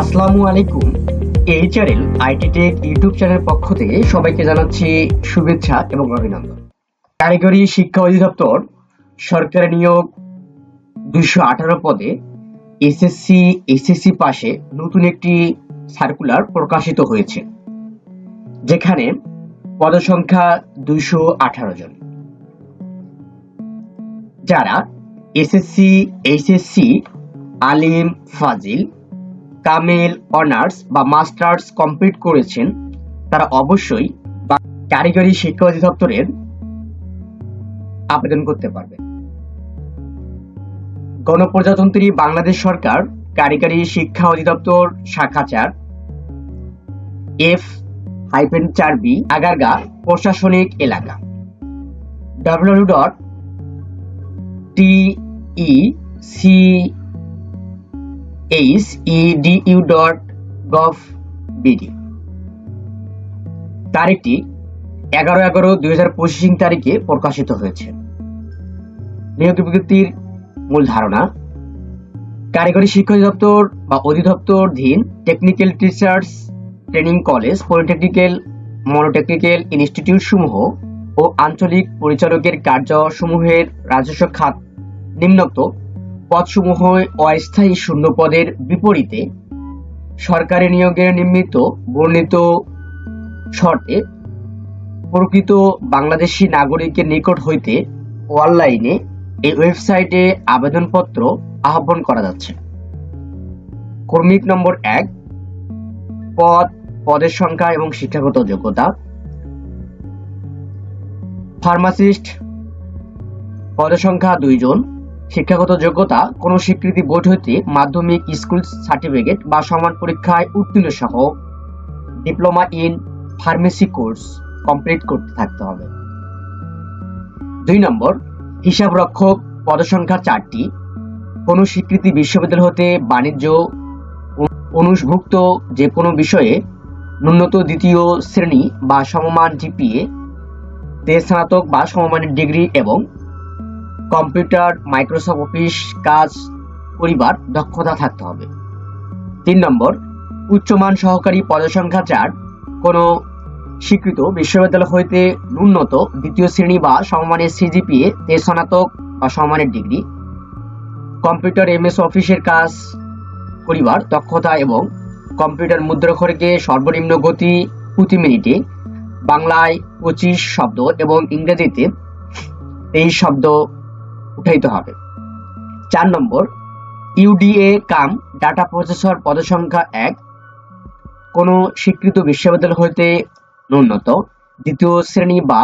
আসসালামু আলাইকুম। এই channel IT tech YouTube channel পক্ষ থেকে সবাইকে জানাচ্ছি শুভেচ্ছা এবং অভিনন্দন। কারিগরি শিক্ষা অধিদপ্তর সরকারি নিয়োগ দুইশো আঠারো পদে এসএসসি এসএসসি পাশে নতুন একটি সার্কুলার প্রকাশিত হয়েছে, যেখানে পদসংখ্যা দুইশো আঠারো জন। যারা এসএসসি এইচএসসি আলিম, ফাজিল কামেল অনার্স বা মাস্টার্স কমপ্লিট করেছেন, তারা অবশ্যই কারিগরি শিক্ষা অধিদপ্তরের আবেদন করতে পারবেন গণপ্রজাতন্ত্রী বাংলাদেশ সরকার কারিগরি শিক্ষা অধিদপ্তর শাখা চার, এফ হাইফেন চার বি আগারগা প্রশাসনিক এলাকা। W dot T E C H EDU dot gov BD তারিখটি এগারো এগারো দুই হাজার পঁচিশ তারিখে প্রকাশিত হয়েছে। নিয়োগ বিজ্ঞপ্তির মূল ধারণা, কারিগরি শিক্ষা অধিদপ্তর বা অধিদপ্তরধীন technical teachers training college polytechnical monotechnical institute সমূহ ও আঞ্চলিক পরিচালকের কার্যসমূহের রাজস্ব খাত নিম্নোক্ত পদসমূহ অস্থায়ী শূন্য পদের বিপরীতে সরকারি নিয়োগের নিমিত্ত বর্ণিত শর্তে প্রকৃত বাংলাদেশি নাগরিকের নিকট হইতে অনলাইনে এই ওয়েবসাইটে আবেদনপত্র আহ্বান করা যাচ্ছে। কর্মিক নম্বর এক, পদ, পদের সংখ্যা এবং শিক্ষাগত যোগ্যতা। ফার্মাসিস্ট, পদের সংখ্যা দুইজন শিক্ষাগত যোগ্যতা, কোন স্বীকৃতি বোর্ড হইতে মাধ্যমিক স্কুল সার্টিফিকেট বা সমান পরীক্ষায় উত্তীর্ণ সহ diploma in pharmacy course complete করতে থাকতে হবে। দুই নম্বর হিসাব রক্ষক পদসংখ্যা চারটি। কোন স্বীকৃতি বিশ্ববিদ্যালয় হতে বাণিজ্য, অনুষভুক্ত যে কোনো বিষয়ে ন্যূনত দ্বিতীয় শ্রেণি বা সমমান জিপিএ তে স্নাতক বা সমমানের ডিগ্রি এবং কম্পিউটার, মাইক্রোসফট অফিস, কাজ করিবার দক্ষতা থাকতে হবে। তিন নম্বর, উচ্চমান সহকারী পদসংখ্যা চার। কোনো স্বীকৃত বিশ্ববিদ্যালয় হইতে ন্যূনত দ্বিতীয় শ্রেণি বা সমমানের সিজিপিএ, তে স্নাতক বা সমমানের ডিগ্রি। কম্পিউটার এমএস অফিসের কাজ করিবার দক্ষতা এবং কম্পিউটার মুদ্রাক্ষরকে সর্বনিম্ন গতি প্রতি মিনিটে বাংলায় পঁচিশ শব্দ এবং ইংরেজিতে তেইশ শব্দ উঠাইতে হবে। চার number UDA cum data processor পদসংখ্যা এক, কোনো স্বীকৃত বিশ্ববিদ্যালয় হইতে ন্যূনত দ্বিতীয় শ্রেণি বা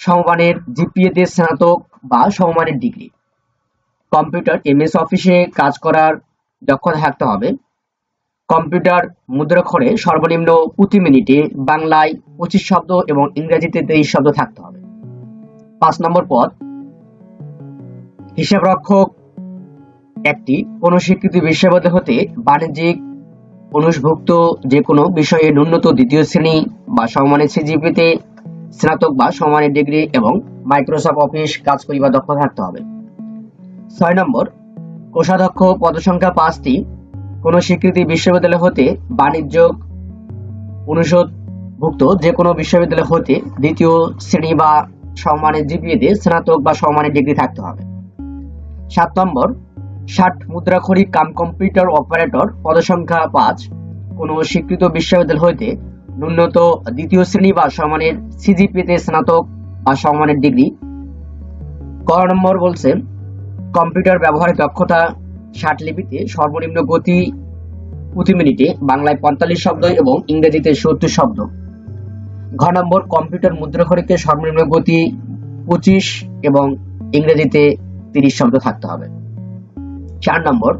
সমমানের জিপিএতে স্নাতক বা সমমানের ডিগ্রি। কম্পিউটার এমএস অফিসে কাজ করার দক্ষতা থাকতে হবে। কম্পিউটার মুদ্রাক্ষরে সর্বনিম্ন প্রতি মিনিটে বাংলায় পঁচিশ শব্দ এবং ইংরেজিতে তেইশ শব্দ থাকতে হবে। পাঁচ নম্বর পদ হিসাবরক্ষক একটি কোন স্বীকৃত বিশ্ববিদ্যালয় হতে বাণিজ্যিক অনুষভুক্ত যে কোনো বিষয়ে ন্যূনত দ্বিতীয় শ্রেণি বা সম্মানের সিজিপিতে স্নাতক বা সম্মানের ডিগ্রি এবং মাইক্রোসফট অফিস কাজ করিবার দক্ষ থাকতে হবে। ছয় নম্বর, কোষাধ্যক্ষ পদসংখ্যা পাঁচটি কোন স্বীকৃতি বিশ্ববিদ্যালয় হতে বাণিজ্য অনুষদভুক্ত যে কোনো বিশ্ববিদ্যালয় হতে দ্বিতীয় শ্রেণি বা সম্মানের জিপিএতে স্নাতক বা সম্মানের ডিগ্রি থাকতে হবে। সাত নম্বর, ষাট মুদ্রাক্ষরিক কাম কম্পিউটার অপারেটর, পদসংখ্যা পাঁচ। কোনো স্বীকৃত বিশ্ববিদ্যালয় হইতে ন্যূনত দ্বিতীয় শ্রেণি বা সমানের সিজিপিতে স্নাতক বা সমানের ডিগ্রি। ক নম্বর বলছে, কম্পিউটার ব্যবহারের দক্ষতা ষাট লিপিতে সর্বনিম্ন গতি প্রতি মিনিটে বাংলায় পঁয়তাল্লিশ শব্দ এবং ইংরেজিতে সত্তর শব্দ। ঘ নম্বর, কম্পিউটার মুদ্রাক্ষরিকে সর্বনিম্ন গতি পঁচিশ এবং ইংরেজিতে তিরিশ শব্দ থাকতে হবে। চার নম্বর।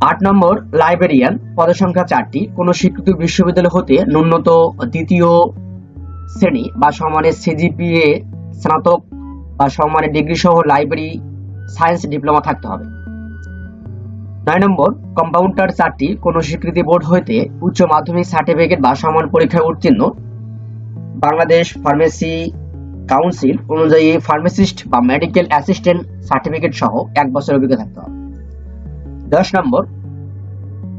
আট নম্বর লাইব্রেরিয়ান পদসংখ্যা চারটি। কোন স্বীকৃত বিশ্ববিদ্যালয় হতে ন্যূনত দ্বিতীয় শ্রেণি বা সমানের সিজিপিএ, স্নাতক বা সমানের ডিগ্রি সহ লাইব্রেরি সায়েন্স ডিপ্লোমা থাকতে হবে। নয় নম্বর কম্পাউন্ডার চারটি। কোন স্বীকৃতি বোর্ড হইতে উচ্চ মাধ্যমিক সার্টিফিকেট বা সমান পরীক্ষায় উত্তীর্ণ। বাংলাদেশ ফার্মেসি কাউন্সিল অনুযায়ী ফার্মাসিস্ট বা মেডিকেল অ্যাসিস্ট্যান্ট সার্টিফিকেট সহ এক বছর অভিজ্ঞতা থাকতে হবে। দশ নম্বর,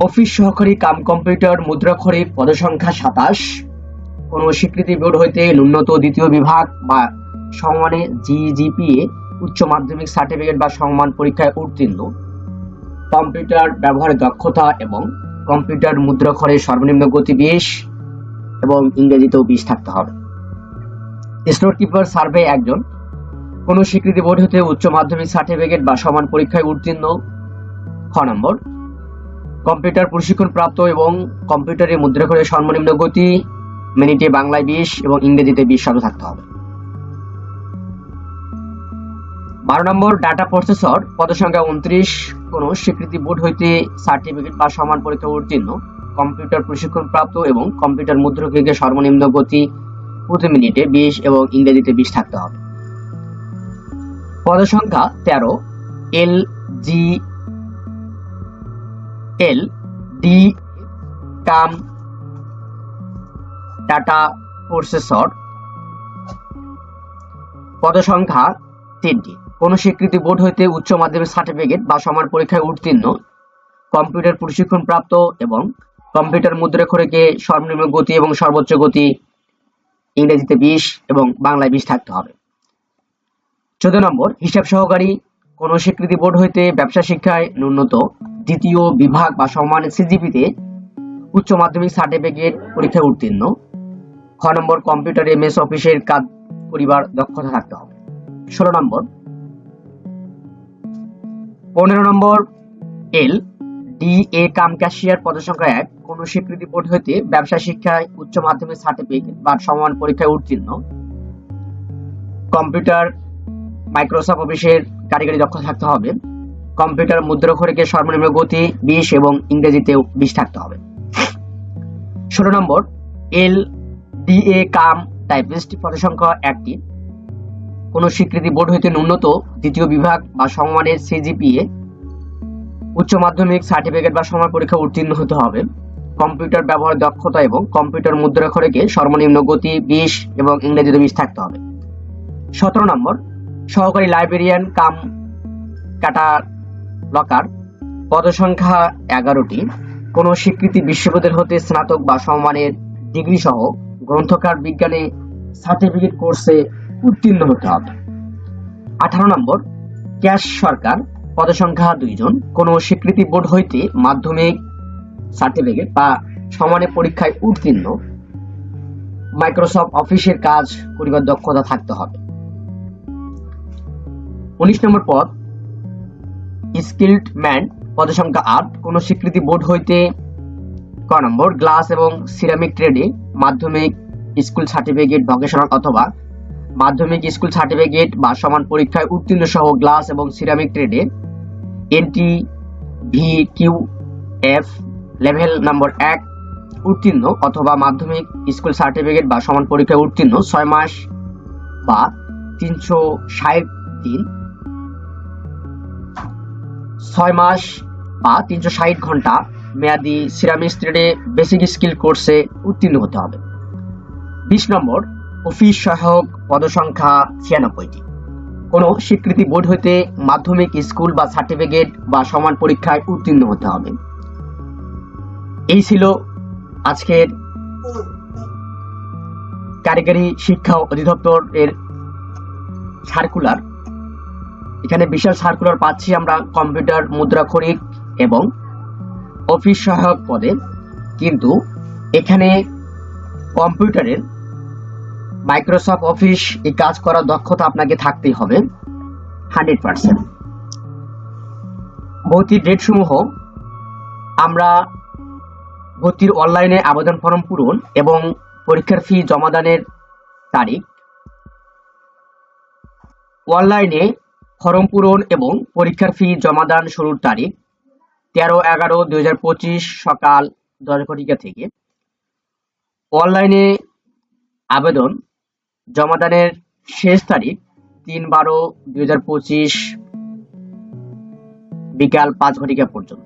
অফিস সহকারী কাম কম্পিউটার মুদ্রাক্ষরিক পদসংখ্যা সাতাশ। কোন স্বীকৃতি বোর্ড হইতে ন্যূনত দ্বিতীয় বিভাগ বা সমমানে জিজিপিএ উচ্চ মাধ্যমিক সার্টিফিকেট বা সমমান পরীক্ষায় উত্তীর্ণ। কম্পিউটার ব্যবহারের দক্ষতা এবং কম্পিউটার মুদ্রাক্ষরের সর্বনিম্ন গতি বিশ এবং ইংরেজিতেও বিশ থাকতে হবে। স্টোর কিপার সার্ভে একজন। কোন স্বীকৃতি বোর্ড হতে উচ্চ মাধ্যমিক সার্টিফিকেট বা সমান পরীক্ষায় উত্তীর্ণ খ নম্বর। কম্পিউটার প্রশিক্ষণ প্রাপ্ত এবং কম্পিউটারে মুদ্রা করে সর্বনিম্ন গতি, মিনিটে বাংলায় বিশ এবং ইংরেজিতে বিশ শব্দ থাকতে হবে। বারো নম্বর, ডাটা প্রসেসর, পদসংখ্যা উনত্রিশ, কোন স্বীকৃতি বোর্ড হইতে সার্টিফিকেট বা সমান পরীক্ষা উত্তীর্ণ, কম্পিউটার প্রশিক্ষণ প্রাপ্ত এবং কম্পিউটার মুদ্রকে সর্বনিম্ন গতি প্রতি মিনিটে বিশ এবং ইংরেজিতে বিশ থাকতে হবে। পদসংখ্যা তেরো, L G, L D, cum, data processor. পদসংখ্যা তিনটি। কোন স্বীকৃতি বোর্ড হইতে উচ্চ মাধ্যমিক সার্টিফিকেট বা সমান পরীক্ষায় উত্তীর্ণ, কম্পিউটার প্রশিক্ষণ প্রাপ্ত এবং কম্পিউটার মুদ্রাক্ষরকে সর্বনিম্ন গতি এবং সর্বোচ্চ গতি ইংরেজিতে বিশ এবং বাংলায় বিশ থাকতে হবে। চোদ্দ নম্বর, হিসাব সহকারী। কোন স্বীকৃতি বোর্ড হইতে ব্যবসা শিক্ষায় ন্যূনত দ্বিতীয় বিভাগ বা সমান সিজিপিতে উচ্চ মাধ্যমিক সার্টিফিকেট পরীক্ষায় উত্তীর্ণ। খ নম্বর, কম্পিউটার এম এস অফিসের কাজ করিবার দক্ষতা থাকতে হবে। ষোলো নম্বর। পনেরো নম্বর, L D A come cashier পদসংখ্যা এক, কোন স্বীকৃতি বোর্ড হইতে ব্যবসা, শিক্ষায় উচ্চ মাধ্যমিক সার্টিফিকেট বা সমান পরীক্ষায় উত্তীর্ণ। কম্পিউটার মাইক্রোসফট অফিসের কারিগরি দক্ষতা থাকতে হবে। কম্পিউটার মুদ্রাক্ষরিকের সর্বনিম্ন গতি বিশ এবং ইংরেজিতেও বিশ থাকতে হবে। ষোলো নম্বর, L D A cum typist পদসংখ্যা একটি। কোন স্বীকৃতি বোর্ড হইতে ন্যূনত দ্বিতীয় বিভাগ বা সমমানের সিজিপিএ উচ্চ মাধ্যমিক সার্টিফিকেট বা সময় পরীক্ষা উত্তীর্ণ হতে হবে। কম্পিউটার ব্যবহার দক্ষতা এবং কম্পিউটার মুদ্রাক্ষরিকে সর্বনিম্ন গতি বিশ এবং ইংরেজিতে বিশ থাকতে হবে। সতেরো নম্বর, সহকারী লাইব্রেরিয়ান কাম কাটা লকার পদসংখ্যা এগারোটি, কোন স্বীকৃতি বিশ্ববিদ্যালয় হতে স্নাতক বা সম্মানের ডিগ্রি সহ গ্রন্থকার বিজ্ঞানে সার্টিফিকেট কোর্সে উত্তীর্ণ হতে হবে। আঠারো নম্বর, ক্যাশ সরকার পদসংখ্যা দুইজন। কোন স্বীকৃতি বোর্ড হইতে মাধ্যমিক সার্টিফিকেট বা সমানে পরীক্ষায় উত্তীর্ণ। মাইক্রোসফট অফিসের কাজ করিবার দক্ষতা থাকতে হবে। উনিশ নম্বর পদ স্কিল্ড ম্যান পদসংখ্যা আট। কোন স্বীকৃতি বোর্ড হইতে ক নম্বর, গ্লাস এবং সিরামিক ট্রেডে মাধ্যমিক স্কুল সার্টিফিকেট, ভকেশনাল অথবা মাধ্যমিক স্কুল সার্টিফিকেট বা সমান পরীক্ষায় উত্তীর্ণ সহ গ্লাস এবং সিরামিক ট্রেডে NT V Q F level নম্বর এক উত্তীর্ণ অথবা মাধ্যমিক স্কুল সার্টিফিকেট বা সমান পরীক্ষায় উত্তীর্ণ ছয় মাস বা তিনশো ষাট দিন। ছয় মাস বা তিনশো ষাট ঘণ্টা মেয়াদি সিরামিক ট্রেডে বেসিক স্কিল কোর্সে উত্তীর্ণ হতে হবে। বিশ নম্বর, অফিস সহায়ক পদসংখ্যা ছিয়ানব্বইটি। কোনো স্বীকৃতি বোর্ড হইতে মাধ্যমিক স্কুল বা সার্টিফিকেট বা সমান পরীক্ষায় উত্তীর্ণ হতে হবে। এই ছিল আজকের কারিগরি শিক্ষা অধিদপ্তর এর সার্কুলার। এখানে বিশাল সার্কুলার পাচ্ছি আমরা কম্পিউটার মুদ্রা মুদ্রাক্ষরিক এবং অফিস সহায়ক পদে। কিন্তু এখানে কম্পিউটারের মাইক্রোসফট অফিস এই কাজ করার দক্ষতা আপনাকে থাকতেই হবে। Hundred percent. ভর্তির ডেট সমূহ আমরা ভর্তির অনলাইনে আবেদন ফর্ম পূরণ এবং পরীক্ষার ফি জমাদানের তারিখ। অনলাইনে ফর্ম পূরণ এবং পরীক্ষার ফি জমাদান শুরুর তারিখ, তেরো এগারো দুই হাজার পঁচিশ সকাল দশ ঘটিকা থেকে। অনলাইনে আবেদন জমাদানের শেষ তারিখ তিন বারো দুই হাজার পঁচিশ বিকাল পাঁচ ঘটিকা পর্যন্ত।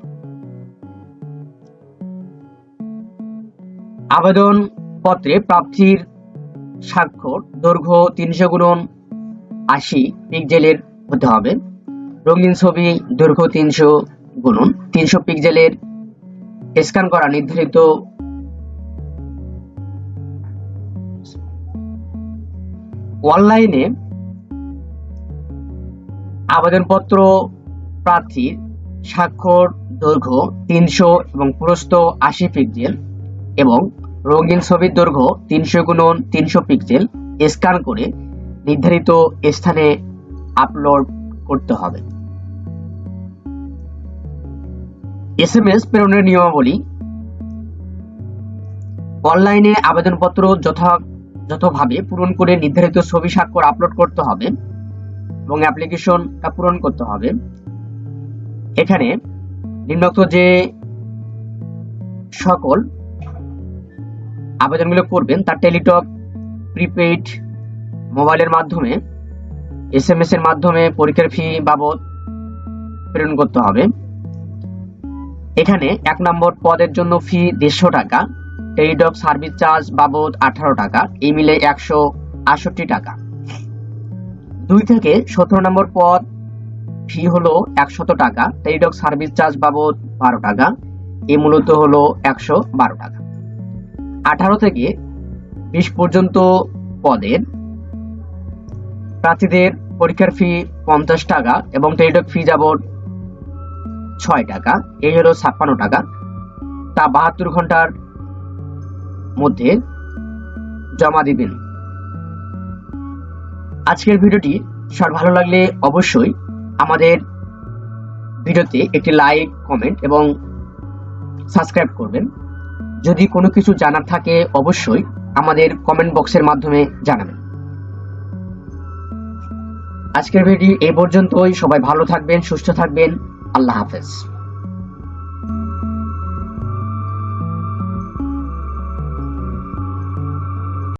আবেদন পত্রে প্রার্থীর স্বাক্ষর, দৈর্ঘ্য তিনশো গুণন আশি পিকজেলের হতে হবে। রঙিন ছবি, দৈর্ঘ্য তিনশো গুণন তিনশো পিকজেলের স্ক্যান করা নির্ধারিত অনলাইনে আবেদনপত্র প্রার্থীর স্বাক্ষর, দৈর্ঘ্য তিনশো এবং প্রস্থ আশি পিক্সেল এবং রঙিন ছবির দৈর্ঘ্য তিনশো গুণন তিনশো পিক্সেল স্ক্যান করে নির্ধারিত স্থানে আপলোড করতে হবে। এস এম এস প্রেরণের নিয়মাবলী। অনলাইনে আবেদনপত্র যথা যথাভাবে পূরণ করে নির্ধারিত ছবি স্বাক্ষর আপলোড করতে হবে এবং অ্যাপ্লিকেশনটা পূরণ করতে হবে, এখানে নিম্নোক্ত যে সকল আবেদনগুলো করবেন, তার টেলিটক প্রিপেইড মোবাইলের মাধ্যমে এস এম এস এর মাধ্যমে পরীক্ষার ফি বাবদ প্রেরণ করতে হবে। এখানে এক নম্বর পদের জন্য ফি দেড়শো টাকা টেলিটক সার্ভিস চার্জ বাবদ আঠারো টাকা, এই মিলে একশো আটষট্টি টাকা। দুই থেকে সতেরো নম্বর পদ ফি হলো একশত টাকা টেলিটক সার্ভিস চার্জ বাবদ বারো টাকা এই মূলত হলো একশো বারো টাকা। আঠারো থেকে বিশ পর্যন্ত পদের প্রার্থীদের পরীক্ষার ফি পঞ্চাশ টাকা এবং টেলিটক ফি যাবত ছয় টাকা, এই হলো ছাপ্পান্ন টাকা। তা বাহাত্তর ঘণ্টার মধ্যে জমা দিবেন। আজকের ভিডিওটি সবার ভালো লাগলে অবশ্যই আমাদের ভিডিওতে একটি লাইক, কমেন্ট এবং সাবস্ক্রাইব করবেন। যদি কোনো কিছু জানার থাকে অবশ্যই আমাদের কমেন্ট বক্সের মাধ্যমে জানাবেন। আজকের ভিডিও এই পর্যন্তই। সবাই ভালো থাকবেন, সুস্থ থাকবেন। আল্লাহ হাফেজ।